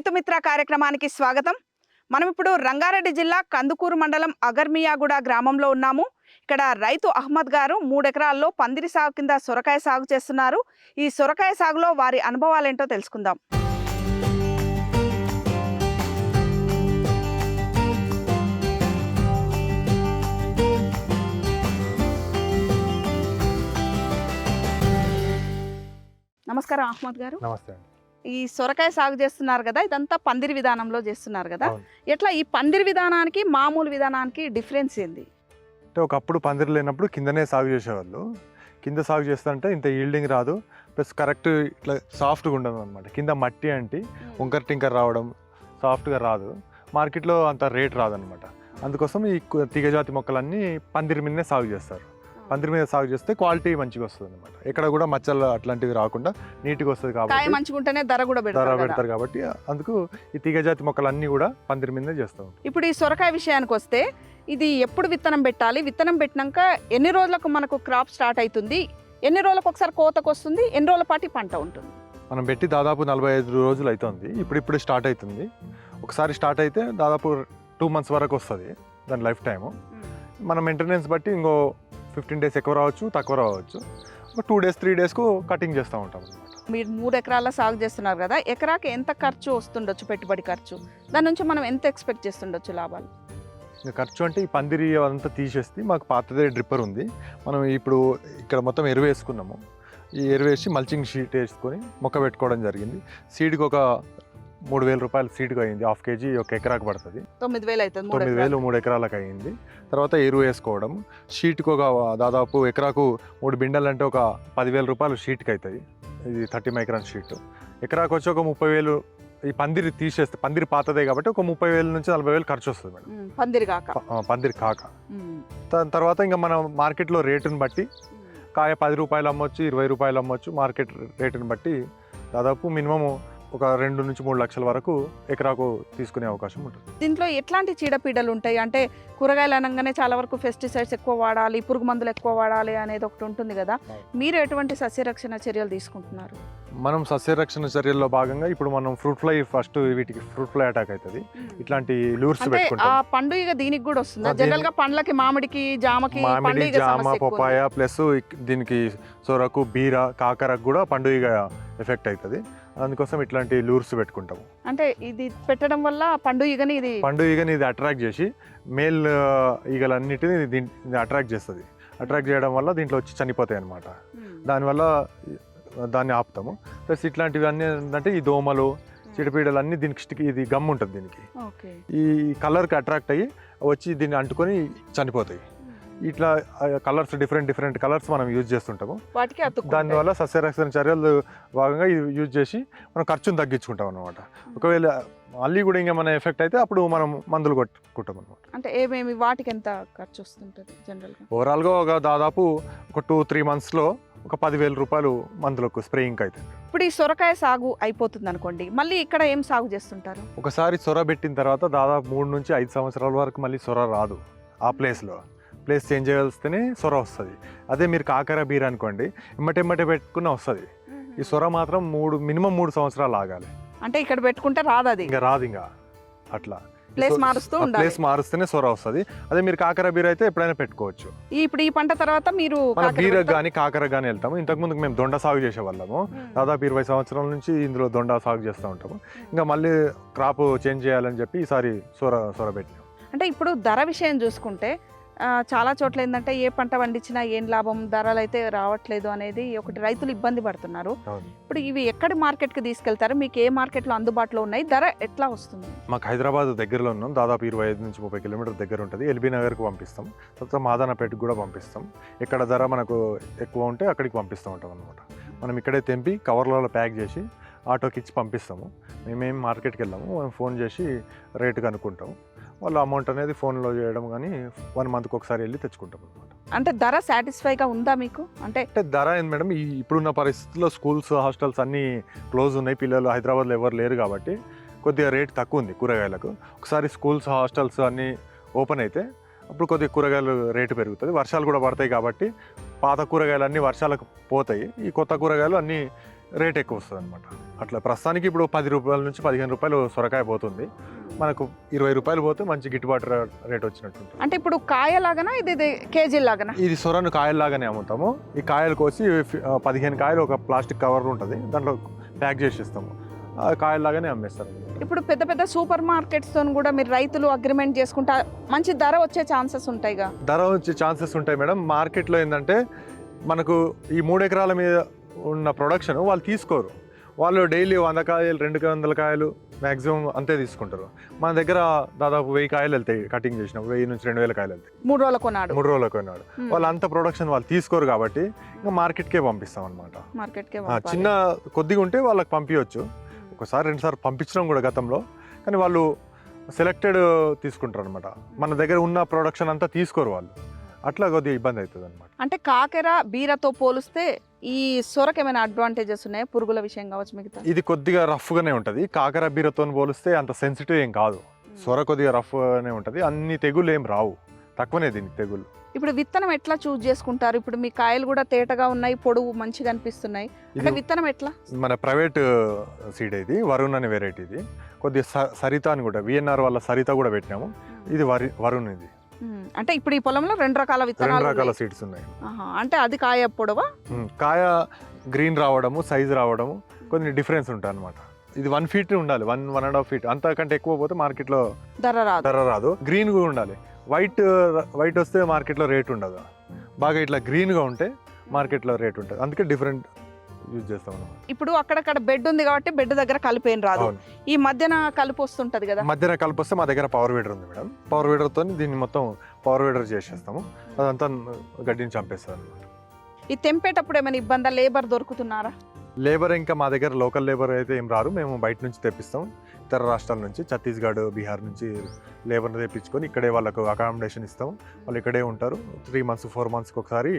రైతు మిత్ర కార్యక్రమానికి స్వాగతం. మనం ఇప్పుడు రంగారెడ్డి జిల్లా కందుకూరు మండలం అగర్మియాగూడ గ్రామంలో ఉన్నాము. ఇక్కడ రైతు అహ్మద్ గారు మూడెకరాల్లో పందిరి సాగు కింద సొరకాయ సాగు చేస్తున్నారు. ఈ సొరకాయ సాగులో వారి అనుభవాలేంటో తెలుసుకుందాం. నమస్కారం అహ్మద్ గారు. నమస్తే ఈ సొరకాయ సాగు చేస్తున్నారు కదా ఇదంతా పందిరి విధానంలో చేస్తున్నారు కదా. ఎట్లా ఈ పందిరి విధానానికి మామూలు విధానానికి డిఫరెన్స్ ఏంది? అంటే ఒకప్పుడు పందిరి లేనప్పుడు కిందనే సాగు చేసేవాళ్ళు. కింద సాగు చేస్తుంటే ఇంత ఈల్డింగ్ రాదు. ప్లస్ కరెక్ట్ ఇట్లా సాఫ్ట్గా ఉండదు అనమాట కింద మట్టి అంటే వంకర టింకర్ రావడం సాఫ్ట్గా రాదు. మార్కెట్లో అంత రేట్ రాదనమాట అందుకోసం ఈ తీగజాతి మొక్కలన్నీ పందిరి మీదనే సాగు చేస్తారు. పందిరి మీద సాగు చేస్తే క్వాలిటీ మంచిగా వస్తుంది అనమాట ఎక్కడ కూడా మచ్చలు అట్లాంటివి రాకుండా నీట్గా వస్తుంది కాబట్టి మంచిగా ఉంటేనే ధర కూడా ధర పెడతారు కాబట్టి అందుకు ఈ తీగజాతి మొక్కలన్నీ కూడా పందిరి మీదనే చేస్తాం ఇప్పుడు ఈ సొరకాయ విషయానికి వస్తే ఇది ఎప్పుడు విత్తనం పెట్టాలి? విత్తనం పెట్టినాక ఎన్ని రోజులకు మనకు క్రాప్ స్టార్ట్ అవుతుంది ఎన్ని రోజులకు ఒకసారి కోతకు వస్తుంది? ఎన్ని రోజుల పాటు పంట ఉంటుంది? మనం పెట్టి దాదాపు నలభై ఐదు రోజులు అవుతుంది ఇప్పుడు ఇప్పుడు స్టార్ట్ అవుతుంది ఒకసారి స్టార్ట్ అయితే దాదాపు టూ మంత్స్ వరకు వస్తుంది దాని లైఫ్ టైము. మన మెయింటెనెన్స్ బట్టి ఇంకో ఫిఫ్టీన్ డేస్ ఎక్కువ రావచ్చు తక్కువ రావచ్చు. ఒక టూ డేస్ త్రీ డేస్కు కటింగ్ చేస్తూ ఉంటాం అనమాట మీరు మూడు ఎకరాల సాగు చేస్తున్నారు కదా ఎకరాకి ఎంత ఖర్చు వస్తుండొచ్చు పెట్టుబడి ఖర్చు? దాని నుంచి మనం ఎంత ఎక్స్పెక్ట్ చేస్తుండొచ్చు లాభాలు? ఇంకా ఖర్చు అంటే ఈ పందిరి అంతా తీసేస్తే మాకు పాతదే డ్రిప్పర్ ఉంది. మనం ఇప్పుడు ఇక్కడ మొత్తం ఎరువు వేసుకున్నాము. ఈ ఎరువు వేసి మల్చింగ్ షీట్ వేసుకొని మొక్క పెట్టుకోవడం జరిగింది. సీడ్కి ఒక మూడు వేల రూపాయలు సీడ్కి అయింది. హాఫ్ కేజీ ఒక ఎకరాకు పడుతుంది. తొమ్మిది వేలు అవుతుంది తొమ్మిది. వేలు మూడు ఎకరాలకు అయింది. తర్వాత ఎరువు వేసుకోవడం. షీట్కి ఒక దాదాపు ఎకరాకు మూడు బిండలు అంటే ఒక పదివేల రూపాయలు షీట్కి అవుతాయి ఇది థర్టీ మైక్రాన్ షీట్. ఎకరాకు వచ్చి ఒక ముప్పై వేలు ఈ పందిరి తీసేస్తే పందిరి పాతదే కాబట్టి ఒక ముప్పై వేల నుంచి నలభై వేలు ఖర్చు వస్తుంది మేడం. పందిరి కాక. పందిరి కాక. దాని తర్వాత ఇంకా మనం మార్కెట్లో రేటుని బట్టి కాయ పది రూపాయలు అమ్మొచ్చు ఇరవై రూపాయలు అమ్మొచ్చు మార్కెట్ రేటుని బట్టి దాదాపు మినిమము ఒక రెండు నుంచి మూడు లక్షల వరకు ఎకరాకు తీసుకునే అవకాశం ఉంటుంది. దీంట్లో ఎట్లాంటి చీడపీడలు ఉంటాయి? అంటే కూరగాయలు అనగానే చాలా వరకు పెస్టిసైడ్స్ ఎక్కువ వాడాలి పురుగు మందులు ఎక్కువ వాడాలి అనేది ఒకటి ఉంటుంది కదా. మీరు ఎటువంటి సస్యరక్షణ చర్యలు తీసుకుంటున్నారు? మనం సస్యరక్షణ చర్యల్లో భాగంగా ఇప్పుడు మనం ఫ్రూట్ ఫ్లై ఫస్ట్ వీటికి ఫ్రూట్ ఫ్లై అటాక్ అవుతుంది. ఇట్లాంటి లూర్స్ పెట్టుకుంటాం. పండుగ దీనికి కూడా వస్తుందా? జనరల్గా పండ్లకి మామిడికి జామకి మామిడి జామ. పపాయ ప్లస్ దీనికి సొరకు బీర కాకరకు కూడా పండుగ ఎఫెక్ట్ అవుతుంది. అందుకోసం ఇట్లాంటి లూర్స్ పెట్టుకుంటాము. అంటే ఇది పెట్టడం వల్ల పండు ఈగని ఇది పండు ఈగని ఇది అట్రాక్ట్ చేసి మేల్ ఈగలన్నిటిని దీన్ని అట్రాక్ట్ చేస్తుంది. అట్రాక్ట్ చేయడం వల్ల దీంట్లో వచ్చి చనిపోతాయి అన్నమాట. ఉమ్, దానివల్ల దాన్ని ఆపుతాము. ప్లస్ ఇట్లాంటివి అన్నీ ఏంటంటే ఈ దోమలు చీడపీడలు అన్నీ దీనికి ఇది గమ్ ఉంటుంది దీనికి. ఈ కలర్కి అట్రాక్ట్ అయ్యి వచ్చి దీన్ని అంటుకొని చనిపోతాయి. ఇట్లా కలర్స్ డిఫరెంట్ డిఫరెంట్ కలర్స్ మనం యూజ్ చేస్తుంటాము. వాటికి. దానివల్ల సస్యరక్షణ చర్యలు భాగంగా యూజ్ చేసి మనం ఖర్చును తగ్గించుకుంటాం అనమాట ఒకవేళ మళ్ళీ కూడా ఇంకేమైనా ఎఫెక్ట్ అయితే అప్పుడు మనం మందులు కొట్టుకుంటాం అనమాట అంటే ఏమేమి వాటికి ఎంత ఖర్చు వస్తుంటది జనరల్గా? ఓవరాల్గా ఒక దాదాపు ఒక టూ త్రీ మంత్స్లో ఒక పదివేల రూపాయలు మందులకు స్ప్రేయింగ్ అవుతుంది. ఇప్పుడు ఈ సొరకాయ సాగు అయిపోతుంది అనుకోండి మళ్ళీ ఇక్కడ ఏం సాగు చేస్తుంటారు? ఒకసారి సొర పెట్టిన తర్వాత దాదాపు మూడు నుంచి ఐదు సంవత్సరాల వరకు మళ్ళీ సొర రాదు ఆ ప్లేస్లో ప్లేస్ చేంజ్ చేయవలస్తేనే సొర వస్తుంది. అదే మీరు కాకర బీర అనుకోండి ఎమ్మటెమ్మటే పెట్టుకున్న వస్తుంది. ఈ సొర మాత్రం మూడు మినిమం మూడు సంవత్సరాలు ఆగాలి. అంటే ఇక్కడ పెట్టుకుంటే రాదు అది ఇంకా రాదు ఇంకా. అట్లా. ప్లేస్ మారుస్తూ ఉండాలి. ప్లేస్ మారుస్తేనే సొర వస్తుంది. అదే మీరు కాకర బీర అయితే ఎప్పుడైనా పెట్టుకోవచ్చు. ఇప్పుడు ఈ పంట తర్వాత మీరు బీర? కానీ కాకర కానీ వెళ్తాము. ఇంతకు ముందుకు మేము దొండ సాగు చేసే వాళ్ళము. దాదాపు ఇరవై సంవత్సరాల నుంచి ఇందులో దొండ సాగు చేస్తూ ఉంటాము. ఇంకా మళ్ళీ క్రాప్ చేంజ్ చేయాలని చెప్పి ఈసారి సొర సొర పెట్టినాం. అంటే ఇప్పుడు ధర విషయం చూసుకుంటే చాలా చోట్ల ఏంటంటే ఏ పంట పండించినా ఏం లాభం ధరలు అయితే రావట్లేదు అనేది ఒకటి రైతులు ఇబ్బంది పడుతున్నారు. ఇప్పుడు ఇవి ఎక్కడి మార్కెట్కి తీసుకెళ్తారు? మీకు ఏ మార్కెట్లో అందుబాటులో ఉన్నాయి? ధర ఎట్లా వస్తుంది? మాకు హైదరాబాద్ దగ్గరలో ఉన్నాం. దాదాపు ఇరవై ఐదు నుంచి ముప్పై కిలోమీటర్ దగ్గర ఉంటుంది. ఎల్బీ నగర్కి పంపిస్తాం. తర్వాత మాదానపేటకు కూడా పంపిస్తాం. ఎక్కడ ధర మనకు ఎక్కువ ఉంటే అక్కడికి పంపిస్తూ ఉంటాం అనమాట మనం ఇక్కడే తెంపి కవర్లలో ప్యాక్ చేసి ఆటోకి ఇచ్చి పంపిస్తాము. మేమేం మార్కెట్కి వెళ్ళాము. మనం ఫోన్ చేసి రేటు కనుక్కుంటాం వాళ్ళు అమౌంట్ అనేది ఫోన్లో చేయడం కానీ వన్ మంత్కి ఒకసారి వెళ్ళి తెచ్చుకుంటాం అనమాట అంటే ధర సాటిస్ఫైగా ఉందా మీకు? అంటే అంటే ధర ఏంది మేడం? ఈ ఇప్పుడున్న పరిస్థితుల్లో స్కూల్స్ హాస్టల్స్ అన్నీ క్లోజ్ ఉన్నాయి. పిల్లలు హైదరాబాద్లో ఎవరు లేరు కాబట్టి కొద్దిగా రేట్ తక్కువ ఉంది కూరగాయలకు. ఒకసారి స్కూల్స్ హాస్టల్స్ అన్నీ ఓపెన్ అయితే అప్పుడు కొద్దిగా కూరగాయలు రేటు పెరుగుతుంది. వర్షాలు కూడా పడతాయి కాబట్టి పాత కూరగాయలు అన్నీ వర్షాలకు పోతాయి. ఈ కొత్త కూరగాయలు అన్నీ రేట్ ఎక్కువ వస్తుంది అనమాట అట్లా ప్రస్తుతానికి ఇప్పుడు పది రూపాయల నుంచి పదిహేను రూపాయలు సొరకాయ పోతుంది. మనకు ఇరవై రూపాయలు పోతే మంచి గిట్టుబాటు రేట్ వచ్చినట్టు అంటే ఇప్పుడు కాయలాగనా? ఇది ఇది కేజీ లాగనా ఇది సొరను కాయల్లాగానే అమ్ముతాము. ఈ కాయలు కోసి పదిహేను కాయలు ఒక ప్లాస్టిక్ కవర్ ఉంటుంది. దాంట్లో ప్యాక్ చేసి ఇస్తాము కాయల్లాగానే అమ్మేస్తారు. ఇప్పుడు పెద్ద పెద్ద సూపర్ మార్కెట్స్తో కూడా మీరు రైతులు అగ్రిమెంట్ చేసుకుంటా మంచి ధర వచ్చే ఛాన్సెస్ ఉంటాయిగా? ధర వచ్చే ఛాన్సెస్ ఉంటాయి మేడం. మార్కెట్లో ఏంటంటే మనకు ఈ మూడు ఎకరాల మీద ఉన్న ప్రొడక్షన్ వాళ్ళు తీసుకోరు. వాళ్ళు డైలీ వంద కాయలు రెండు వందల కాయలు మ్యాక్సిమం అంతే తీసుకుంటారు. మన దగ్గర దాదాపు వెయ్యి కాయలు వెళ్తాయి కటింగ్ చేసినప్పుడు వెయ్యి నుంచి రెండు వేల కాయలు వెళ్తాయి. మూడు రోజుల కొనాడు మూడు రోజులకు కొన్నాడు. వాళ్ళు అంత ప్రొడక్షన్ వాళ్ళు తీసుకోరు కాబట్టి ఇంకా మార్కెట్కే పంపిస్తాం అనమాట చిన్న కొద్దిగా ఉంటే వాళ్ళకి పంపించవచ్చు ఒకసారి రెండుసార్లు పంపించడం కూడా గతంలో. కానీ వాళ్ళు సెలెక్టెడ్ తీసుకుంటారు అనమాట మన దగ్గర ఉన్న ప్రొడక్షన్ అంతా తీసుకోరు వాళ్ళు. అట్లా కొద్దిగా ఇబ్బంది అవుతుంది అనమాట అంటే కాకెర బీరతో పోలిస్తే ఈ సొరకు ఏమైనా అడ్వాంటేజెస్ ఉన్నాయా? పురుగుల విషయం కావచ్చు మిగతా? ఇది కొద్దిగా రఫ్గానే ఉంటుంది. కాకర బీరతో పోలిస్తే అంత సెన్సిటివ్ ఏం కాదు. సొర కొద్దిగా రఫ్గానే ఉంటుంది. అన్ని తెగులు ఏం రావు. తక్కువనే దీనికి తెగులు ఇప్పుడు విత్తనం ఎట్లా చూస్ చేసుకుంటారు? ఇప్పుడు మీ కాయలు కూడా తేటగా ఉన్నాయి పొడుగు మంచిగా అనిపిస్తున్నాయి. అంటే విత్తనం ఎట్లా? మన ప్రైవేట్ సీడ్ ఇది వరుణ్ అనే వెరైటీ ఇది. కొద్దిగా సరిత అని కూడా విఎన్ఆర్ వాళ్ళ సరిత కూడా పెట్టినాము. ఇది వరి వరుణ్ ఇది. అంటే ఇప్పుడు ఈ పొలంలో రెండు రకాల రెండు విత్తనాలు రకాల ఉన్నాయి. సీడ్స్ ఉన్నాయి. అంటే అది కాయ పొడవా? కాయ గ్రీన్ రావడము సైజ్ రావడము కొన్ని డిఫరెన్స్ ఉంటాయి అనమాట ఇది వన్ ఫీట్ ఉండాలి one one and half feet. అంతకంటే ఎక్కువ పోతే మార్కెట్లో ధర రాదు. ధర రాదు. గ్రీన్ కూడా ఉండాలి. వైట్ వైట్ వస్తే మార్కెట్లో రేట్ ఉండదు. బాగా ఇట్లా గ్రీన్గా ఉంటే మార్కెట్లో రేట్ ఉంటుంది. అందుకే డిఫరెంట్ యూజ్ చేస్తాం అనమాట ఇప్పుడు అక్కడక్కడ బెడ్ ఉంది కాబట్టి బెడ్ దగ్గర కలిపేం రాదు. అవును. ఈ మధ్యన కలిపి వస్తుంటది కదా. మధ్యన కలిపి వస్తే మా దగ్గర పవర్ వీడర్ ఉంది మేడం. పవర్ వీడర్తో దీన్ని మొత్తం పవర్ వీడర్ చేసేస్తాము. అదంతా గడ్డిని చంపేస్తారు అనమాట ఈ తెంపేటప్పుడు ఏమైనా ఇబ్బందా? లేబర్ దొరుకుతున్నారా? లేబర్ ఇంకా మా దగ్గర లోకల్ లేబర్ అయితే ఏం రారు. మేము బయట నుంచి తెప్పిస్తాం. ఇతర రాష్ట్రాల నుంచి ఛత్తీస్గఢ్ బీహార్ నుంచి లేబర్ని తెప్పించుకొని ఇక్కడే వాళ్ళకు అకామిడేషన్ ఇస్తాం. వాళ్ళు ఇక్కడే ఉంటారు. త్రీ మంత్స్ ఫోర్ మంత్స్కి ఒకసారి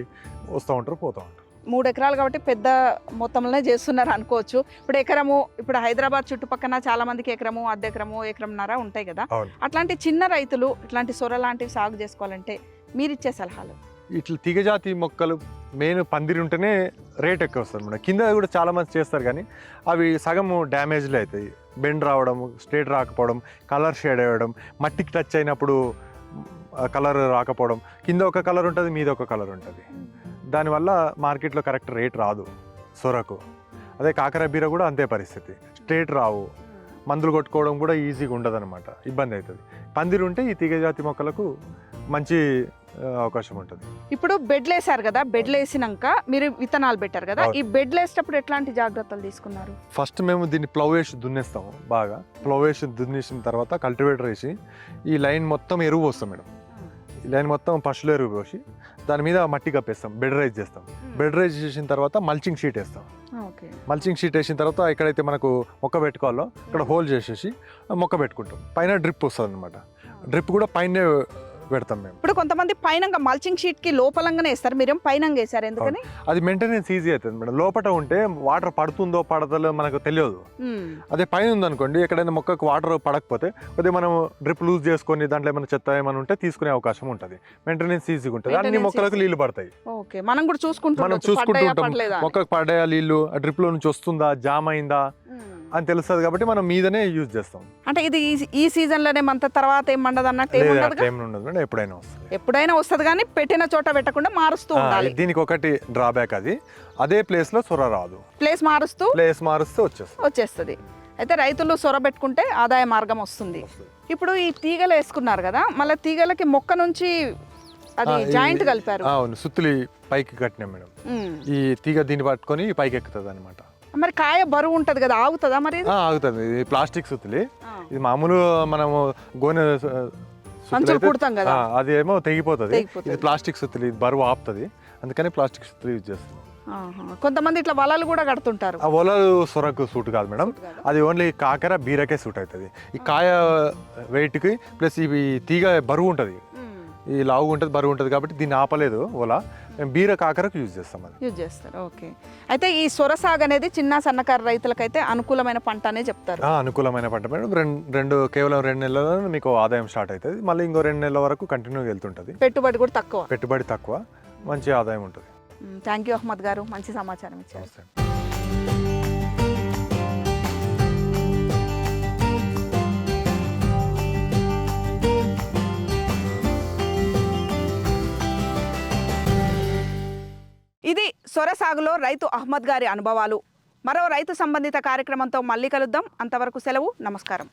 వస్తూ ఉంటారు పోతూ ఉంటారు. మూడు ఎకరాలు కాబట్టి పెద్ద మొత్తంలోనే చేస్తున్నారు అనుకోవచ్చు. ఇప్పుడు ఎకరము ఇప్పుడు హైదరాబాద్ చుట్టుపక్కల చాలా మందికి ఎకరము అర్ధ ఎకరము ఎకరంన్నర ఉంటాయి కదా. అట్లాంటి చిన్న రైతులు ఇట్లాంటి సొర లాంటివి సాగు చేసుకోవాలంటే మీరు ఇచ్చే సలహాలు? ఇట్లా తీగజాతి మొక్కలు మెయిన్ పందిరి ఉంటేనే రేట్ ఎక్కువ వస్తుంది మేడం. కింద కూడా చాలా మంది చేస్తారు కానీ అవి సగము డ్యామేజ్లు అవుతాయి. బెండ్ రావడం స్ట్రేట్ రాకపోవడం కలర్ షేడ్ అవ్వడం మట్టికి టచ్ అయినప్పుడు కలర్ రాకపోవడం. కింద ఒక కలర్ ఉంటుంది మీద ఒక కలర్ ఉంటుంది. దానివల్ల మార్కెట్లో కరెక్ట్ రేట్ రాదు సొరకు. అదే కాకర బీర కూడా అంతే పరిస్థితి. స్ట్రేట్ రావు. మందులు కొట్టుకోవడం కూడా ఈజీగా ఉండదు అనమాట ఇబ్బంది అవుతుంది పందిరి ఉంటే ఈ తీగజాతి మొక్కలకు మంచి అవకాశం ఉంటుంది. ఇప్పుడు బెడ్లు వేసారు కదా బెడ్లు వేసినాక మీరు విత్తనాలు పెట్టారు కదా. ఈ బెడ్లు వేసేటప్పుడు ఎట్లాంటి జాగ్రత్తలు తీసుకున్నారు? ఫస్ట్ మేము దీన్ని ప్లవ్ వేసి దున్నేస్తాము బాగా. ప్లవ్ వేసి దున్నేసిన తర్వాత కల్టివేటర్ వేసి ఈ లైన్ మొత్తం ఎరువు పోస్తాం మేడం. లైన్ మొత్తం పశువుల ఎరువు పోసి దాని మీద మట్టి కప్పేస్తాం బెడ్ రైజ్ చేస్తాం. బెడ్ రైజ్ చేసిన తర్వాత మల్చింగ్ షీట్ వేస్తాం. ఓకే. మల్చింగ్ షీట్ వేసిన తర్వాత ఎక్కడైతే మనకు మొక్క పెట్టుకోవాలో అక్కడ హోల్ చేసేసి ఆ మొక్క పెట్టుకుంటాం. పైన డ్రిప్ వస్తుంది అనమాట డ్రిప్ కూడా పైన పెడతాం మేము. ఇప్పుడు కొంతమంది పైన మల్చింగ్ షీట్కి లోపలంగానే వేస్తారు. మీరేం పైన వేసారు ఎందుకని? అది మెయింటెనెన్స్ ఈజీ అవుతుంది మేడం. లోపల ఉంటే వాటర్ పడుతుందో పడతలో మనకు తెలియదు. అదే పైన ఉందనుకోండి ఎక్కడైనా మొక్కకు వాటర్ పడకపోతే కొద్దిగా మనం డ్రిప్ లూజ్ చేసుకొని దాంట్లో ఏమైనా చెత్త ఏమైనా ఉంటే తీసుకునే అవకాశం ఉంటుంది. మెయింటెనెన్స్ ఈజీగా ఉంటుంది. అన్ని మొక్కలకు. నీళ్ళు పడతాయి. ఓకే. మనం కూడా చూసుకుంటూ మనం. చూసుకుంటూ ఉంటాం. మొక్కకు పడ్డాయా నీళ్ళు డ్రిప్లో నుంచి వస్తుందా జామ్ అయిందా. అని తెలుస్తుంది కాబట్టి మనం మీదనే యూజ్ చేస్తాం. అంటే ఇది ఈ- సీజన్లోనే మంత తర్వాత ఏం మండదు అన్నట్టు ఏం ఉండదు మేడం ఎప్పుడైనా వస్తుంది. ఎప్పుడైనా వస్తుంది కానీ పెట్టిన చోట పెట్టకుండా మారుస్తూ ఆ, ఉండాలి. దీనికి ఒకటి డ్రాబ్యాక్ అది. అదే ప్లేస్లో సొర రాదు. ప్లేస్ మారుస్తూ ప్లేస్ మారుస్తే వచ్చేస్తుంది. వచ్చేస్తుంది. అయితే రైతులు సొర పెట్టుకుంటే ఆదాయ మార్గం వస్తుంది. ఇప్పుడు ఈ తీగలు వేసుకున్నారు కదా మళ్ళీ తీగలకి మొక్క నుంచి అది ఆ, ఈ- జాయింట్ కలిపారు. అవును సుత్తులి పైకి కట్టినాం మేడం. ఉమ్. ఈ తీగ దీన్ని పట్టుకొని పైకి ఎక్కుతుంది అనమాట మరి కాయ బరువు ఉంటది కదా ఆగుతుందా మరి? ఆగుతుంది. ఇది ప్లాస్టిక్ సుత్తులి. ఇది మామూలు మనము గోనె కుడతాం కదా. అది ఏమో తెగిపోతుంది. ఇది ప్లాస్టిక్ సుత్తులు ఇది బరువు ఆపుతుంది. అందుకని ప్లాస్టిక్ సుత్తులు యూజ్ చేస్తాం. కొంతమంది ఇట్లా వలలు కూడా కడుతుంటారు. ఆ ఒలలు సొరకు సూట్ కాదు మేడం. అది ఓన్లీ కాకర బీరకే సూట్ అవుతుంది ఈ కాయ వెయిట్కి ప్లస్ ఇవి తీగ బరువు ఉంటుంది. ఈ లావు ఉంటుంది బరువు ఉంటుంది కాబట్టి దీన్ని ఆపలేదు ఓలా. బీర కాకరకు యూజ్ చేస్తాం అది. యూజ్ చేస్తారు ఓకే అయితే ఈ సొర సాగు అనేది చిన్న సన్నకారు రైతులకైతే అనుకూలమైన పంట అనే చెప్తారు. అనుకూలమైన పంట. మేడం రెండు రెండు కేవలం రెండు నెలల్లో మీకు ఆదాయం స్టార్ట్ అవుతుంది. మళ్ళీ ఇంకో రెండు నెలల వరకు కంటిన్యూగా వెళ్తుంటుంది. పెట్టుబడి కూడా తక్కువ. పెట్టుబడి తక్కువ. మంచి ఆదాయం ఉంటుంది. థ్యాంక్ యూ అహ్మద్ గారు. మంచి సమాచారం ఇచ్చారు. సొరసాగులో సొర సాగులో రైతు అహ్మద్ గారి అనుభవాలు. మరో రైతు సంబంధిత కార్యక్రమంతో మళ్ళీ కలుద్దాం. అంతవరకు సెలవు నమస్కారం.